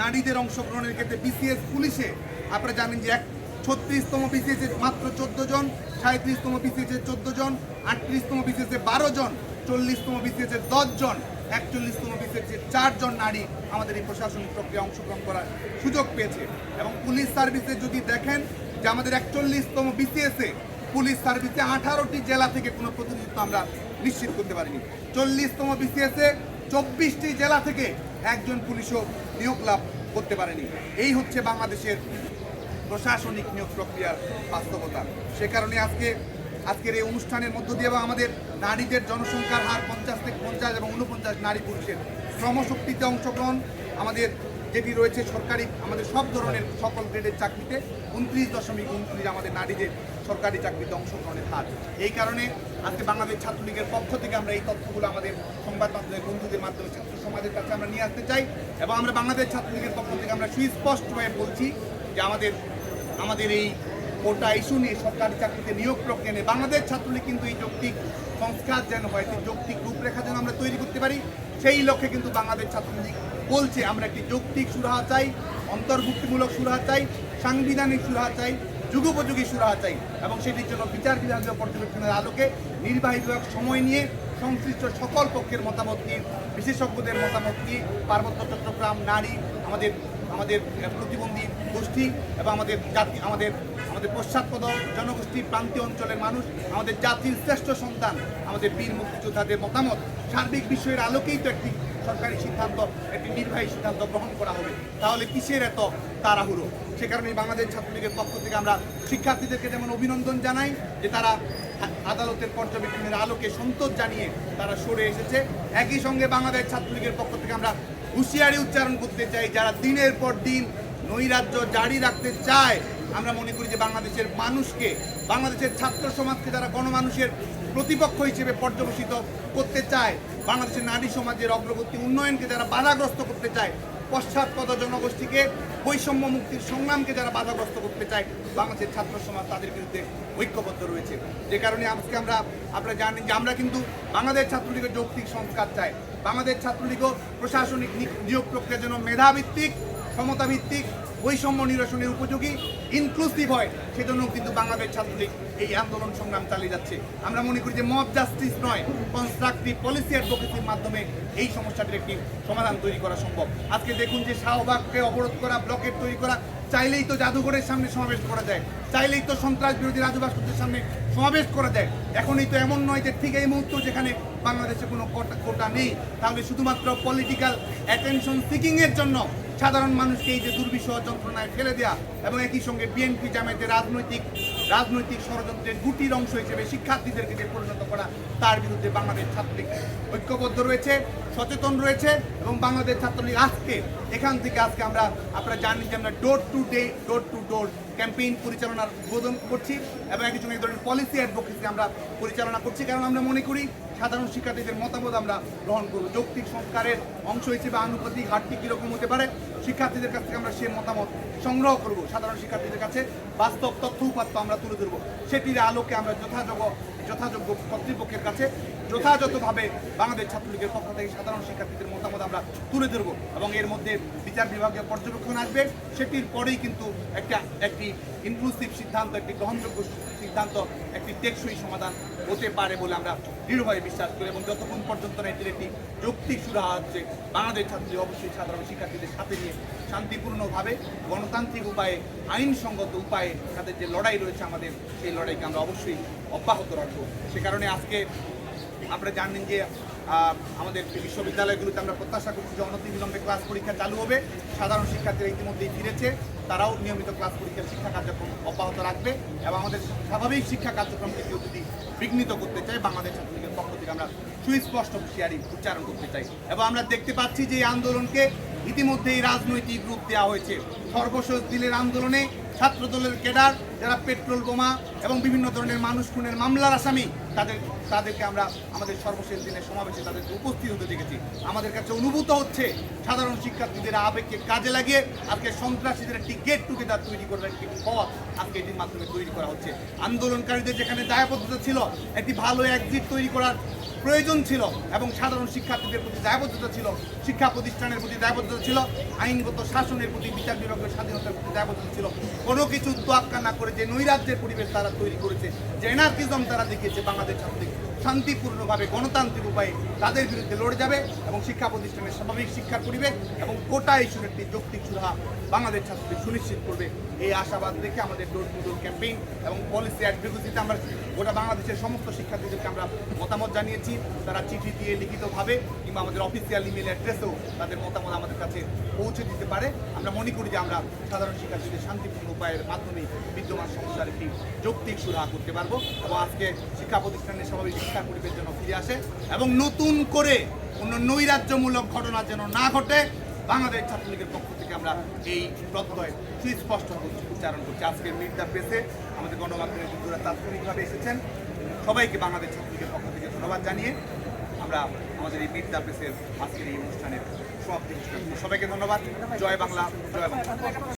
নারীদের অংশগ্রহণের ক্ষেত্রে বিসিএস পুলিশে আপনারা জানেন যে এক ছত্রিশতম বিসিএস এ মাত্র চোদ্দ জন, সাঁত্রিশতম বিসিএস এ চোদ্দ জন, আটত্রিশতম বিসিএস এ বারো জন, চল্লিশতম বিসিএস এ দশ জন, একচল্লিশতম বিসিএস এ চারজন নারী আমাদের এই প্রশাসনিক প্রক্রিয়া অংশগ্রহণ করার সুযোগ পেয়েছে। এবং পুলিশ সার্ভিসে যদি দেখেন যে আমাদের একচল্লিশতম বিসিএস পুলিশ সার্ভিসে আঠারোটি জেলা থেকে কোনো প্রতিনিধিত্ব আমরা নিশ্চিত করতে পারিনি। চল্লিশতম বিসিএস চব্বিশটি জেলা থেকে একজন পুলিশও নিয়োগ লাভ করতে পারেনি। এই হচ্ছে বাংলাদেশের প্রশাসনিক নিয়োগ প্রক্রিয়ার বাস্তবতা। সে কারণে আজকে, আজকের এই অনুষ্ঠানের মধ্য দিয়ে এবং আমাদের নারীদের জনসংখ্যার হার পঞ্চাশ থেকে পঞ্চাশ এবং উনপঞ্চাশ নারী পুরুষের শ্রমশক্তিতে অংশগ্রহণ। আমাদের যেটি রয়েছে সরকারি, আমাদের সব ধরনের সকল গ্রেডের চাকরিতে উনত্রিশ দশমিক উনত্রিশ আমাদের নারীদের সরকারি চাকরিতে অংশগ্রহণের হার। এই কারণে আজকে বাংলাদেশ ছাত্রলীগের পক্ষ থেকে আমরা এই তথ্যগুলো আমাদের সংবাদ মাধ্যমের বন্ধুদের মাধ্যমে ছাত্র সমাজের কাছে আমরা নিয়ে আসতে চাই এবং আমরা বাংলাদেশ ছাত্রলীগের পক্ষ থেকে আমরা সুস্পষ্টভাবে বলছি যে আমাদের আমাদের এই কোটা ইস্যু নিয়ে সরকারি চাকরিতে নিয়োগ প্রক্রিয়া নিয়ে বাংলাদেশ ছাত্রলীগ কিন্তু এই যৌক্তিক সংস্কার যেন হয় সেই যৌক্তিক রূপরেখা যেন আমরা তৈরি করতে পারি, সেই লক্ষ্যে কিন্তু বাংলাদেশ ছাত্রলীগ বলছে, আমরা একটি যৌক্তিক সুরাহা চাই, অন্তর্ভুক্তিমূলক সুরাহা চাই, সাংবিধানিক সুরাহা চাই যুগোপযোগী সুরাহা চাই এবং সেটির জন্য বিচার বিভাগীয় পর্যবেক্ষণের আলোকে নির্বাহী বিভাগ সময় নিয়ে সংশ্লিষ্ট সকল পক্ষের মতামত নিয়ে, বিশেষজ্ঞদের মতামত নিয়ে পার্বত্য চট্টগ্রাম নারী, আমাদের আমাদের প্রতিবন্ধী গোষ্ঠী এবং আমাদের জাতি, আমাদের আমাদের পশ্চাৎপদ জনগোষ্ঠী প্রান্তীয় অঞ্চলের মানুষ, আমাদের জাতির শ্রেষ্ঠ সন্তান, আমাদের বীর মুক্তিযোদ্ধাদের মতামত, সার্বিক বিষয়ের আলোকেই তো একটি সরকারি সিদ্ধান্ত, একটি নির্বাহী সিদ্ধান্ত গ্রহণ করা হবে। তাহলে কিসের এত তাড়াহুড়ো? সে কারণে বাংলাদেশ ছাত্রলীগের পক্ষ থেকে আমরা শিক্ষার্থীদেরকে যেমন অভিনন্দন জানাই যে তারা আদালতের পর্যবেক্ষণের আলোকে সন্তোষ জানিয়ে তারা সরে এসেছে। একই সঙ্গে বাংলাদেশ ছাত্রলীগের পক্ষ থেকে আমরা হুঁশিয়ারি উচ্চারণ করতে চাই, যারা দিনের পর দিন নৈরাজ্য জারি রাখতে চায়, আমরা মনে করি যে বাংলাদেশের মানুষকে, বাংলাদেশের ছাত্র সমাজকে যারা গণমানুষের প্রতিপক্ষ হিসেবে পর্যবেসিত করতে চায়, বাংলাদেশের নারী সমাজের অগ্রগতি উন্নয়নকে যারা বাধাগ্রস্ত করতে চায়, পশ্চাৎপদ জনগোষ্ঠীকে, বৈষম্য মুক্তির সংগ্রামকে যারা বাধাগ্রস্ত করতে চায়, বাংলাদেশের ছাত্র সমাজ তাদের বিরুদ্ধে ঐক্যবদ্ধ রয়েছে। যে কারণে আজকে আমরা, আপনারা জানেন যে আমরা কিন্তু বাংলাদেশ ছাত্রলীগের যৌক্তিক সংস্কার চাই। বাংলাদেশ ছাত্রলীগও প্রশাসনিক নিয়োগ প্রক্রিয়া যেন মেধাভিত্তিক সমতাভিত্তিক বৈষম্য নিরসনের উপযোগী ইনক্লুসিভ হয় সেজন্য কিন্তু বাংলাদেশ ছাত্রলীগ এই আন্দোলন সংগ্রাম চালিয়ে যাচ্ছে। আমরা মনে করি যে মব জাস্টিস নয় কনস্ট্রাকটিভ পলিসি অ্যাডভোকেসির মাধ্যমে এই সমস্যাটির একটি সমাধান তৈরি করা সম্ভব। আজকে দেখুন যে শাহবাগকে অবরোধ করা ব্লকেট তৈরি করা, চাইলেই তো জাদুঘরের সামনে সমাবেশ করা যায়। চাইলেই তো সন্ত্রাস বিরোধী রাজু ভাস্কর্যের সামনে সমাবেশ করা যায় এখনই তো এমন নয় যে ঠিক এই মুহূর্ত যেখানে বাংলাদেশে কোনো কোটা- নেই, তাহলে শুধুমাত্র পলিটিক্যাল অ্যাটেনশন সিকিং এর জন্য সাধারণ মানুষকে এই যে দুর্বিষহ যন্ত্রণায় ফেলে দেওয়া এবং একই সঙ্গে বিএনপি জামায়াতের রাজনৈতিক রাজনৈতিক ষড়যন্ত্রের গুটির অংশ হিসেবে শিক্ষার্থীদেরকে যে পরিণত করা, তার বিরুদ্ধে বাংলাদেশ ছাত্রলীগ ঐক্যবদ্ধ রয়েছে, সচেতন রয়েছে এবং বাংলাদেশ ছাত্রলীগ আজকে এখান থেকে আজকে আমরা আপনারা জানেন যে আমরা door to day door to door campaign পরিচালনার উদ্বোধন করছি এবং একজন এক ধরনের পলিসি অ্যাডভোকেসি আমরা পরিচালনা করছি। কারণ আমরা মনে করি সাধারণ শিক্ষার্থীদের মতামত আমরা গ্রহণ করব। যৌক্তিক সংস্কারের অংশ হিসেবে আনুপাতিক ঘাটতি কীরকম হতে পারে, শিক্ষার্থীদের কাছ থেকে আমরা সে মতামত সংগ্রহ করব। সাধারণ শিক্ষার্থীদের কাছে বাস্তব তথ্য উপাত্ত আমরা তুলে ধরবো। সেটির আলোকে আমরা যথাযোগ্য যথাযোগ্য কর্তৃপক্ষের কাছে যথাযথভাবে বাংলাদেশ ছাত্রলীগের পক্ষ থেকে সাধারণ শিক্ষার্থীদের মতামত আমরা তুলে ধরবো এবং এর মধ্যে বিচার বিভাগীয় পর্যবেক্ষণ আসবে। সেটির পরেই কিন্তু একটা, একটি ইনক্লুসিভ সিদ্ধান্ত, একটি গ্রহণযোগ্য সিদ্ধান্ত একটি টেকসই সমাধান হতে পারে বলে আমরা দৃঢ়ভাবে বিশ্বাস করি এবং যতক্ষণ পর্যন্ত না এটির একটি যৌক্তিক সুরাহা হচ্ছে, বাংলাদেশ ছাত্রী অবশ্যই সাধারণ শিক্ষার্থীদের সাথে নিয়ে শান্তিপূর্ণভাবে গণতান্ত্রিক উপায়ে, আইনসঙ্গত উপায়ে তাদের যে লড়াই রয়েছে আমাদের, সেই লড়াইকে আমরা অবশ্যই অব্যাহত রাখব। সে কারণে আজকে আপনারা জানেন যে আমাদের বিশ্ববিদ্যালয়গুলোতে আমরা প্রত্যাশা করছি যে অনতিবিলম্বে ক্লাস পরীক্ষা চালু হবে। সাধারণ শিক্ষার্থীরা ইতিমধ্যেই ফিরেছে। তারাও নিয়মিত ক্লাস পরীক্ষার শিক্ষা কার্যক্রম অব্যাহত রাখবে এবং আমাদের স্বাভাবিক শিক্ষা কার্যক্রমকে কেউ যদি বিঘ্নিত করতে চাই বাংলাদেশ ছাত্রলীগের পক্ষ থেকে আমরা সুস্পষ্ট হুঁশিয়ারি উচ্চারণ করতে চাই। এবং আমরা দেখতে পাচ্ছি যে এই আন্দোলনকে ইতিমধ্যেই রাজনৈতিক রূপ দেওয়া হয়েছে। সর্বশেষ দিলের আন্দোলনে ছাত্র দলের কেডার যারা পেট্রোল বোমা এবং বিভিন্ন ধরনের মানুষ খুনের মামলার আসামি, তাদের তাদেরকে আমরা আমাদের সর্বশেষ দিনের সমাবেশে তাদেরকে উপস্থিত হতে দেখেছি। আমাদের কাছে অনুভূত হচ্ছে, সাধারণ শিক্ষার্থীদের আবেগকে কাজে লাগিয়ে আজকে সন্ত্রাসীদের একটি গেট টুগেদার তৈরি করার একটি পথ আজকে এটির মাধ্যমে তৈরি করা হচ্ছে। আন্দোলনকারীদের যেখানে দায়বদ্ধতা ছিল, একটি ভালো এক্সিট তৈরি করার প্রয়োজন ছিল এবং সাধারণ শিক্ষার্থীদের প্রতি দায়বদ্ধতা ছিল, শিক্ষা প্রতিষ্ঠানের প্রতি দায়বদ্ধতা ছিল, আইনগত শাসনের প্রতি বিচার বিভাগের স্বাধীনতার প্রতি দায়বদ্ধতা ছিল। কোনো কিছু তোয়াক্কা না করে যে নৈরাজ্যের পরিবেশ তারা তৈরি করেছে, যে এনার্কিজম তারা দেখিয়েছে বাংলাদেশ ছাত্রলীগ শান্তিপূর্ণভাবে গণতান্ত্রিক উপায়ে তাদের বিরুদ্ধে লড়ে যাবে এবং শিক্ষা প্রতিষ্ঠানের স্বাভাবিক শিক্ষার পরিবেশ এবং কোটা ইস্যুর একটি যৌক্তিক সুরাহা বাংলাদেশ ছাত্রলীগ সুনিশ্চিত করবে। এই আশাবাদ দেখে আমাদের ডোর টু ডোর ক্যাম্পেইন এবং পলিসি অ্যাডভোকেসিতে আমরা গোটা বাংলাদেশের সমস্ত শিক্ষার্থীদেরকে আমরা মতামত জানিয়েছি। তারা চিঠি দিয়ে লিখিতভাবে কিংবা আমাদের অফিসিয়াল ইমেল অ্যাড্রেসেও তাদের মতামত আমাদের কাছে পৌঁছে দিতে পারে। আমরা মনে করি যে আমরা সাধারণ শিক্ষার্থীদের শান্তিপূর্ণ উপায়ের মাধ্যমে বিদ্যমান সমস্যার একটি যৌক্তিক সুরাহা করতে পারব এবং আজকে শিক্ষা প্রতিষ্ঠানের স্বাভাবিক শিক্ষা পরিবেশ যেন ফিরে আসে এবং নতুন করে কোনো নৈরাজ্যমূলক ঘটনা যেন না ঘটে, বাংলাদেশ ছাত্রলীগের পক্ষ থেকে আমরা এই প্রত্যয় সুস্পষ্ট উচ্চারণ করছি। আজকের মির্জা প্রেসে আমাদের গণমাধ্যমের বন্ধুরা তাৎক্ষণিকভাবে এসেছেন। সবাইকে বাংলাদেশ ছাত্রলীগের পক্ষ থেকে ধন্যবাদ জানিয়ে আমরা আমাদের এই মির্জা প্রেসের আজকের এই অনুষ্ঠানের সমাপ্তি সবাইকে ধন্যবাদ। জয় বাংলা জয় বাংলা।